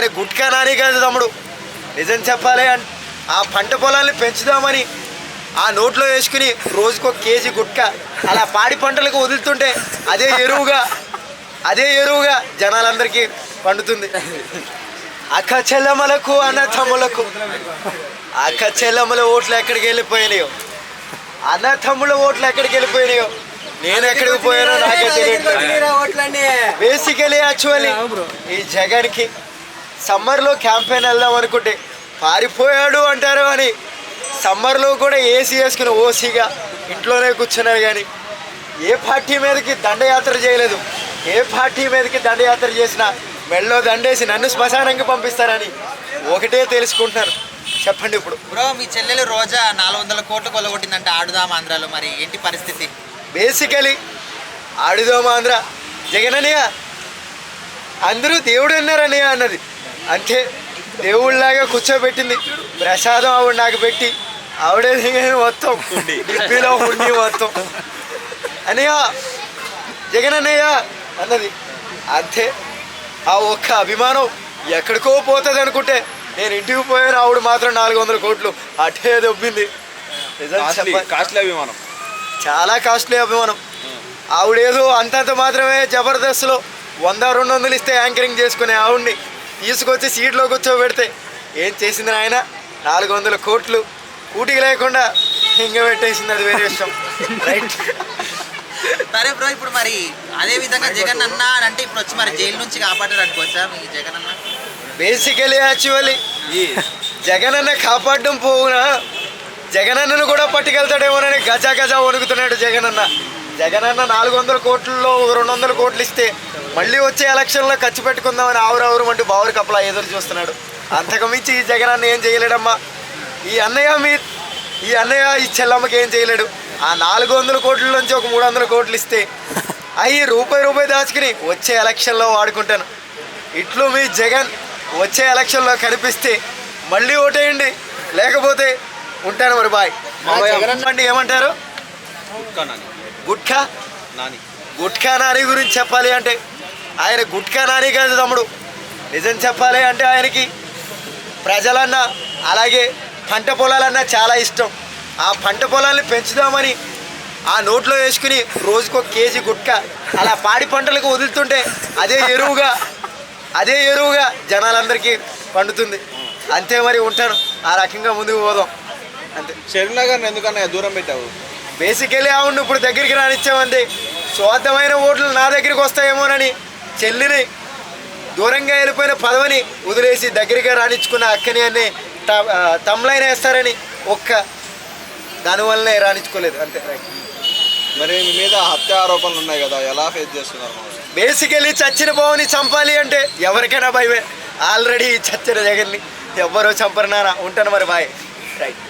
ఆయన గుట్కా నాని కాదు తమ్ముడు. నిజం చెప్పాలి ఆ పంట పొలాల్ని పెంచుదామని ఆ నోట్లో వేసుకుని రోజుకో కేజీ గుట్కా అలా పాడి పంటలకు వదులుతుంటే అదే ఎరువుగా అదే ఎరువుగా జనాలందరికీ పండుతుంది. అక్క చెల్లెమ్మలకు అన్న తమ్ములకు అక్క చెల్లెమ్మల ఓట్లు ఎక్కడికి వెళ్ళిపోయినాయో అన్న తమ్ముళ్ళ ఓట్లు ఎక్కడికి వెళ్ళిపోయినాయో నేను ఎక్కడికి పోయానో నాకే తెలియట్లేదు. బేసికలీ యాక్చువల్లీ ఈ జగన్కి సమ్మర్లో క్యాంపెయిన్ వెళ్దాం అనుకుంటే పారిపోయాడు అంటారు అని సమ్మర్లో కూడా ఏసీ వేసుకుని ఓసీగా ఇంట్లోనే కూర్చున్నారు కానీ ఏ పార్టీ మీదకి దండయాత్ర చేయలేదు? ఏ పార్టీ మీదకి దండయాత్ర చేసినా మెళ్ళో దండేసి నన్ను శ్మశానానికి పంపిస్తారని ఒకటే తెలుసుకుంటున్నారు. చెప్పండి ఇప్పుడు. బ్రో మీ చెల్లెలు రోజా నాలుగు వందల కోట్లు కొల్లగొట్టిందంటే ఆడుదాం ఆంధ్రాలో. మరి ఏంటి పరిస్థితి? బేసికలీ ఆడుదాం ఆంధ్ర. జగనన్నయ్య అందరూ దేవుడు అన్నారన్నయ్య అన్నది. అంతే దేవుళ్ళలాగా కూర్చోబెట్టింది. ప్రసాదం ఆవిడ నాకు పెట్టి ఆవిడే దిగని మొత్తం. డిబ్బీలో ఉండి మొత్తం. అన్నయ్య జగనన్నయ్య అన్నది. అంతే. ఆ ఒక్క అభిమానం ఎక్కడికో పోతుంది అనుకుంటే నేను ఇంటికి పోయాను ఆవిడ మాత్రం నాలుగు వందల కోట్లు అటే దొబ్బింది. కాస్ట్లీ అభిమానం. చాలా కాస్ట్లీ అభిమానం. ఆవిడేదో అంతంత మాత్రమే జబర్దస్త్లో వంద రెండు వందలు ఇస్తే యాంకరింగ్ చేసుకునే ఆవిడ్ని. తీసుకొచ్చి సీట్లో కూర్చోబెడితే ఏం చేసింది ఆయన నాలుగు వందల కోట్లు కూటికి లేకుండా హింగ పెట్టేసింది అది వేరే విషయం. రైట్ సరే బ్రో ఇప్పుడు మరి అదే విధంగా జగన్ అన్న అని అంటే ఇప్పుడు వచ్చి మరి జైలు నుంచి కాపాడారు అనుకోవచ్చా మీ జగన్ అన్న? బేసికలీ యాక్చువల్లీ ఈ జగనన్న కాపాడడం పోవునా? జగనన్నను కూడా పట్టుకెళ్తాడేమోనని గజ గజ వణుకుతున్నాడు జగనన్న జగనన్న నాలుగు వందల కోట్లలో రెండు వందల కోట్లు ఇస్తే మళ్ళీ వచ్చే ఎలక్షన్లో ఖర్చు పెట్టుకుందామని ఆవురావురు అంటూ బావురు కప్పలా ఎదురు చూస్తున్నాడు. అంతకు మించి ఈ జగనన్న ఏం చేయలేడమ్మా? ఈ అన్నయ్య మీ ఈ అన్నయ్య ఈ చెల్లమ్మకి ఏం చేయలేడు? ఆ నాలుగు వందల కోట్ల నుంచి ఒక మూడు వందల కోట్లు ఇస్తే అవి రూపాయి రూపాయి దాచుకుని వచ్చే ఎలక్షన్లో వాడుకుంటాను. ఇట్లు మీ జగన్ వచ్చే ఎలక్షన్లో కనిపిస్తే మళ్ళీ ఓటేయండి. లేకపోతే ఉంటాను మరి బాయ్. అండి ఏమంటారు? గుట్కా? నాని. గుట్కా నాని గురించి చెప్పాలి అంటే ఆయన గుట్కా నాని కాదు తమ్ముడు. నిజం చెప్పాలి అంటే ఆయనకి ప్రజలన్నా అలాగే పంట పొలాలన్నా చాలా ఇష్టం. ఆ పంట పొలాల్ని పెంచుదామని ఆ నోట్లో వేసుకుని రోజుకో కేజీ గుట్కా అలా పాడి పంటలకు వదులుతుంటే అదే ఎరువుగా అదే ఎరువుగా జనాలందరికీ పండుతుంది. అంతే మరి ఉంటాను. ఆ రకంగా ముందుకు పోదాం. అంతే. షర్మిలా గారిని ఎందుకన్నా దూరం పెట్టావు? బేసికలీ అవును ఇప్పుడు దగ్గరికి రానిచ్చామంది. స్వార్థమైన ఓట్లు నా దగ్గరికి వస్తాయేమోనని చెల్లిని దూరంగా వెళ్ళిపోయిన పదవిని వదిలేసి దగ్గరగా రాణించుకున్న అక్కని అని తమ్లైన వేస్తారని ఒక్క దానివల్లనే రాణించుకోలేదు అంతే. మరి మీ మీద హత్య ఆరోపణలు ఉన్నాయి కదా ఎలా ఫేస్ చేస్తున్నారు? బేసికలీ చచ్చిన బావుని చంపాలి అంటే ఎవరికైనా భయమే. ఆల్రెడీ చచ్చిన జగన్ని ఎవ్వరూ చంపరు నాన్న. ఉంటాను మరి బాయ్. రైట్.